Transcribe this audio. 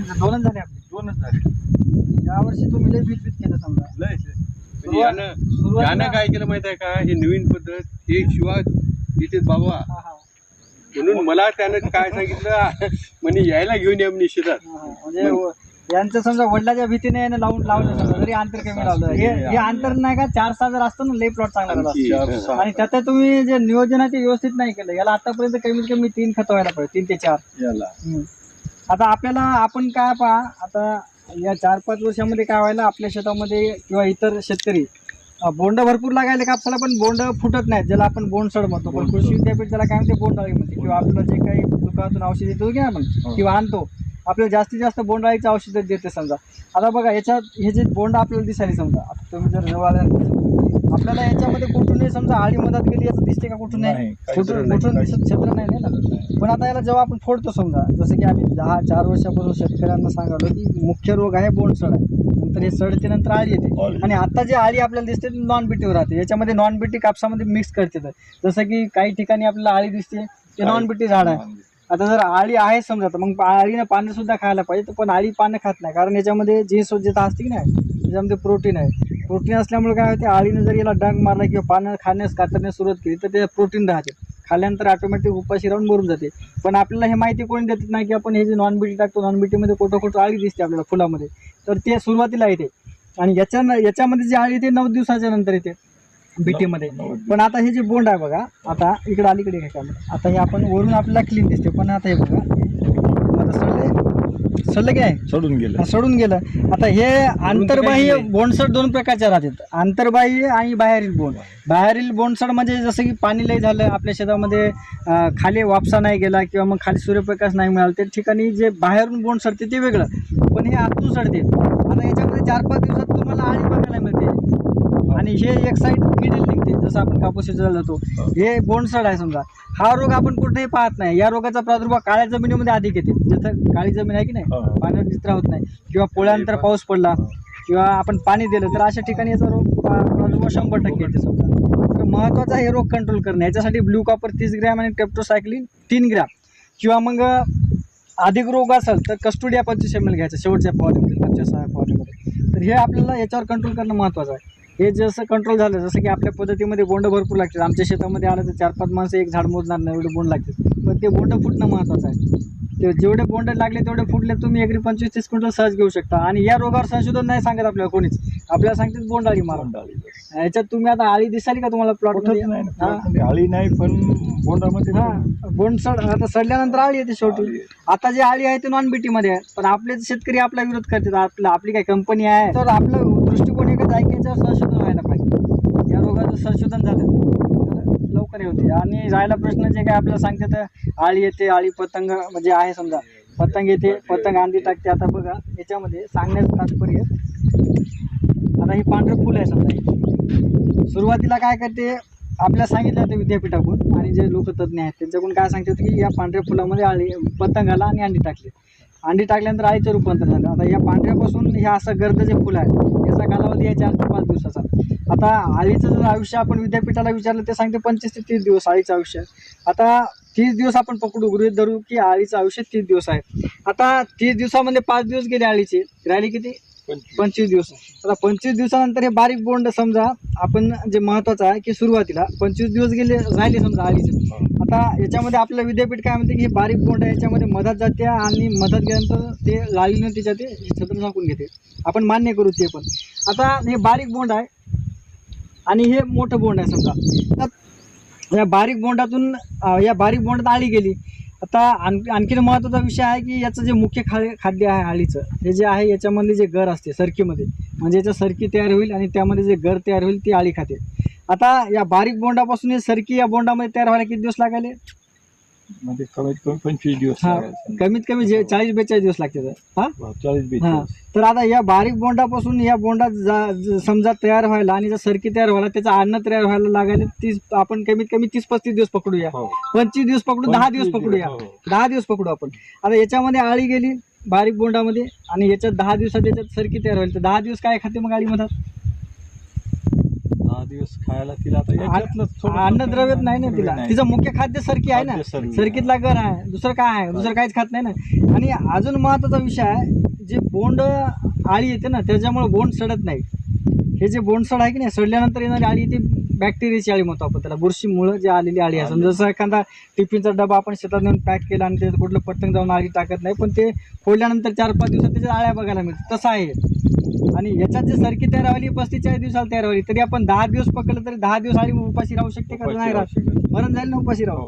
दोनच झाले आपले. दोनच झाले. यावर्षी तुम्ही लय भीत भीत केलं समजा. लय म्हणजे यानं सुरुवातीला- यानं काय केलं माहीत आहे का? हे नवीन पद्धत हे शिवा तिथे बाबा. हा, हा, म्हणून मला त्यानं काय सांगितलं म्हणे यायला घेऊन या हा, हा. म्हणजे व- यांचं समजा वडिलाच्या भीतीने यानं लावून लावलं समजा जरी अंतर कमी लावलं. हे हे अंतर नाही का? चार सहा जर असतं ना लय प्लॉट चांगला झाला. आणखी, चार. सहा. आणि त्यात तुम्ही जे नियोजन आहे ते व्यवस्थित नाही केलं याला आतापर्यंत कमीत कमी तीन खत व्हायला पाहिजे तीन ते चार. याला. हम्म. आता आपल्याला आपण काय पहा आता या चार पाच वर्षामध्ये काय व्हायला आपल्या शेतामध्ये किंवा इतर शेतकरी बोंड भरपूर लागायला कापसाला पण बोंड फुटत नाहीत ज्याला आपण बोंडसड म्हणतो. पण कृषी विद्यापीठ त्याला काय म्हणते बोंडाळी म्हणते किंवा आपलं जे काही दुकानातून औषध येतो की आपण हो. किंवा आणतो. आपल्याला जास्तीत जास्त बोंडाळीचं औषध देते समजा. आता बघा याच्यात हे जे बोंड आपल्याला दिसायला समजा. आता तुम्ही जर जवळ आपल्याला याच्यामध्ये कुठूनही समजा आळी मदत गेली याचं दिसते का कुठून नाही? कुठून दिसत क्षेत्र नाही ना. पण आता याला जेव्हा आपण फोडतो समजा जसं की आम्ही दहा चार वर्षापासून शेतकऱ्यांना सांगालो की मुख्य रोग आहे बोंडसड आहे. नंतर हे सडते नंतर आळी येते. आणि आता जे आळी आपल्याला दिसते नॉन बीटीवर राहते. याच्यामध्ये नॉन बीटी कापसामध्ये मिक्स करते तर. जसं की काही ठिकाणी आपल्याला आळी दिसते ते नॉन बीटी झाड आहे. आता जर आळी आहे समजा तर मग आळीनं पानं सुद्धा खायला पाहिजे पण आळी पानं खात नाही. कारण याच्यामध्ये जी स्वच्छता असते की नाही त्याच्यामध्ये प्रोटीन आहे. प्रोटीन असल्यामुळे काय होते आळीनं जर याला डाग मारला किंवा पानं खाण्यास कातरण्यास सुरुवात केली तर ते प्रोटीन राहते. खाल्यानंतर ऑटोमॅटिक उपाशी राहून मरून जाते. पण आपल्याला हे माहिती कोणी देत नाही की आपण हे जे नॉन बीटी टाकतो नॉन बीटीमध्ये कुठं कुठं आळी दिसते आपल्याला फुलामध्ये. तर ते सुरुवातीला येते. आणि याच्या याच्यामध्ये जी आळी येते नऊ दिवसाच्या नंतर येते बीटीमध्ये पण आता हे जे बोंड आहे बघा आता इकडे अलीकडे कॅमेरा आता हे आपण वरून आपल्याला क्लीन दिसते. पण आता हे बघा सडले काय सोडून गेलं. हा, सोडून गेलं. आता हे आंतरबाह्य बोंडसड दोन प्रकारच्या राहतात. आंतरबाह्य आणि बाहेरील बोंड बाहेरील बोंडसड म्हणजे जसं की पाणी लय झालं आपल्या शेतामध्ये अं, खाली वापसा नाही गेला किंवा मग खाली सूर्यप्रकाश नाही मिळाला त्या ठिकाणी जे बाहेरून बोंड सडते ते वेगळं. पण हे आतून सडते. आता याच्यामध्ये चार पाच दिवसात तुम्हाला आळी बघायला मिळते. आणि हे एक साईड किडील निघते जसं आपण कापूस शिजवला जातो हे. बोंडसड आहे समजा. हा रोग आपण कुठेही पाहत नाही. या रोगाचा प्रादुर्भाव काळ्या जमिनीमध्ये अधिक येते. जिथं काळी जमीन आहे की नाही? हा. पाण्यात निचरा होत नाही. किंवा पोळ्यानंतर पाऊस पडला किंवा आपण पाणी दिलं तर अशा ठिकाणी याचा रोग प्रादुर्भाव शंभर टक्के येते समजा. तर महत्त्वाचा हे रोग कंट्रोल करणं. याच्यासाठी ब्ल्यू कॉपर तीस ग्रॅम आणि टेप्टोसायक्लिन तीन ग्रॅम किंवा मग अधिक रोग असेल तर कस्टोडिया पंचवीस एम एल घ्यायचं. शेवटच्या फवारणीमध्ये पंचवीस फवारणीमध्ये तर हे आपल्याला याच्यावर कंट्रोल करणं महत्त्वाचं आहे. हे जसं कंट्रोल झालं जसं की आपल्या पद्धतीमध्ये बोंड भरपूर लागतात. आमच्या शेतामध्ये आलं तर चार पाच माणसं एक झाड मोजणार नाही एवढे बोंड लागतात. पण ते बोंड फुटणं महत्त्वाचं आहे. ते जेवढे बोंड लागले तेवढे फुटले तुम्ही एकरी पंचवीस तीस क्विंटल सहज घेऊ शकता. आणि या रोगावर संशोधन नाही सांगत आपल्याला कोणीच. आपल्याला सांगतात बोंड बोंडाळी बस. याच्यात तुम्ही आता आळी दिसाली का तुम्हाला प्लॉट कुठंच नाही ना, आळी नाही पण बोंडामध्ये हा बोंड सड आता सडल्यानंतर आळी येते शेवटी. आता जे आळी आहे ते नॉन बीटी मध्ये आहे पण आपले शेतकरी आपला विरोध करतात. आपलं आपली काही कंपनी आहे. तर आपलं दृष्टिकोन एकच आहे की याच्यावर संशोधन व्हायला पाहिजे. या रोगाचं संशोधन झालं. तर लवकर हे होते. आणि राहिला प्रश्न जे काय आपल्याला सांगते तर आळी येते आळी पतंग म्हणजे आहे समजा. पतंग येते पतंग अंडी टाकते. आता बघा याच्यामध्ये सांगण्याचं तात्पर्य आता हे पांढरं फुल आहे समजा. हे. सुरुवातीला काय करते आपल्याला सांगितलं होतं विद्यापीठाकडून आणि जे लोकतज्ञ आहेत त्यांच्याकडून काय सांगतात की या पांढऱ्या फुलामध्ये आळी पतंगाला आणि अंडी टाकली. अंडी टाकल्यानंतर आळीचं रूपांतर झालं. आता या पांढऱ्यापासून हे असं गर्द जे फुलं आहे याचा कालावधी आहे चार ते पाच दिवसाचा. आता आळीचं जर आयुष्य आपण विद्यापीठाला विचारलं ते सांगते पंचवीस ते तीस दिवस आळीचं आयुष्य आता तीस दिवस आपण पकडू गृहित धरू की आळीचं आयुष्य तीस दिवस आहे. आता तीस दिवसामध्ये पाच दिवस गेले आळीचे. राहिले किती? पंचवीस. दिवस. आता पंचवीस दिवसानंतर हे बारीक बोंड समजा आपण जे महत्वाचं आहे की सुरुवातीला पंचवीस दिवस गेले राहिले समजा आळीचे आता याच्यामध्ये आपलं विद्यापीठ काय म्हणते की हे बारीक बोंड आहे याच्यामध्ये मधात जाते आणि मधात गेल्यानंतर ते लालीनं तिच्या ते छत्र झाकून घेते. आपण मान्य करू ते पण. आता हे बारीक बोंड आहे आणि हे मोठं बोंड आहे समजा. या बारीक बोंडातून या बारीक बोंडात आळी गेली आता आण आणखीन महत्त्वाचा विषय आहे की याचं जे मुख्य खा खाद्य आहे आळीचं हे जे आहे याच्यामधले जे गर असते सरकीमध्ये म्हणजे याचं सरकी तयार होईल आणि त्यामध्ये जे गर तयार होईल ती आळी खाते. आता या बारीक बोंडापासून हे सरकी या बोंडामध्ये तयार व्हायला किती दिवस लागायले? म्हणजे कमीत कमी पंचवीस दिवस हा लागायचे. कमीत कमी जे चाळीस बेचाळीस दिवस लागते हा? चाळीस हा. तर आता या बारीक बोंडापासून या जा ज- समजा तयार व्हायला आणि जर सरकी तयार व्हायला त्याचं अन्न तयार व्हायला लागायला तीस आपण कमीत कमी तीस पस्तीस दिवस पकडूया. हो. पंचवीस दिवस पकडू दहा दिवस पकडूया. दिवस, हो. दहा दिवस पकडू आपण. आता याच्यामध्ये आळी गेली बारीक बोंडामध्ये आणि याच्यात दहा दिवसात याच्यात सरकी तयार होईल. तर दहा दिवस काय खाते मग आळी दहा दिवस खायला तिला आता याच्यातलंच थोडं- अन्नद्रव्यच नाही ना तिला. नाही. तिचं मुख्य खाद्य सरकी आहे ना. खाद्य सरकी. सरकीतला घर आहे. दुसरं काय आहे? दुसरं काहीच खात नाही ना. आणि अजून महत्त्वाचा विषय आहे जे बोंड आळी येते ना त्याच्यामुळे बोंड सडत नाही. हे जे बोंडसड आहे की नाही सडल्यानंतर येणारी आळी ती बॅक्टेरियाची आळी म्हणतो आपण त्याला. बुरशीमुळं जे आलेली आळी आहे. समजा जसं एखादा टिफिनचा डबा आपण शेतात नेऊन पॅक केला आणि त्याचं कुठलं पटकन जाऊन आळी टाकत नाही पण ते फोडल्यानंतर चार पाच दिवसात त्याच्या आळ्या बघायला मिळतात. तसं आहे. आणि याच्यात जे सरकी तयार व्हायली पस्तीस चाळीस दिवसाला तयार व्हायली तरी आपण दहा दिवस पकडलं तरी दहा दिवस आळी उपाशी राहू शकते का? नाही राहू. मरण जाईल ना उपाशी राहू?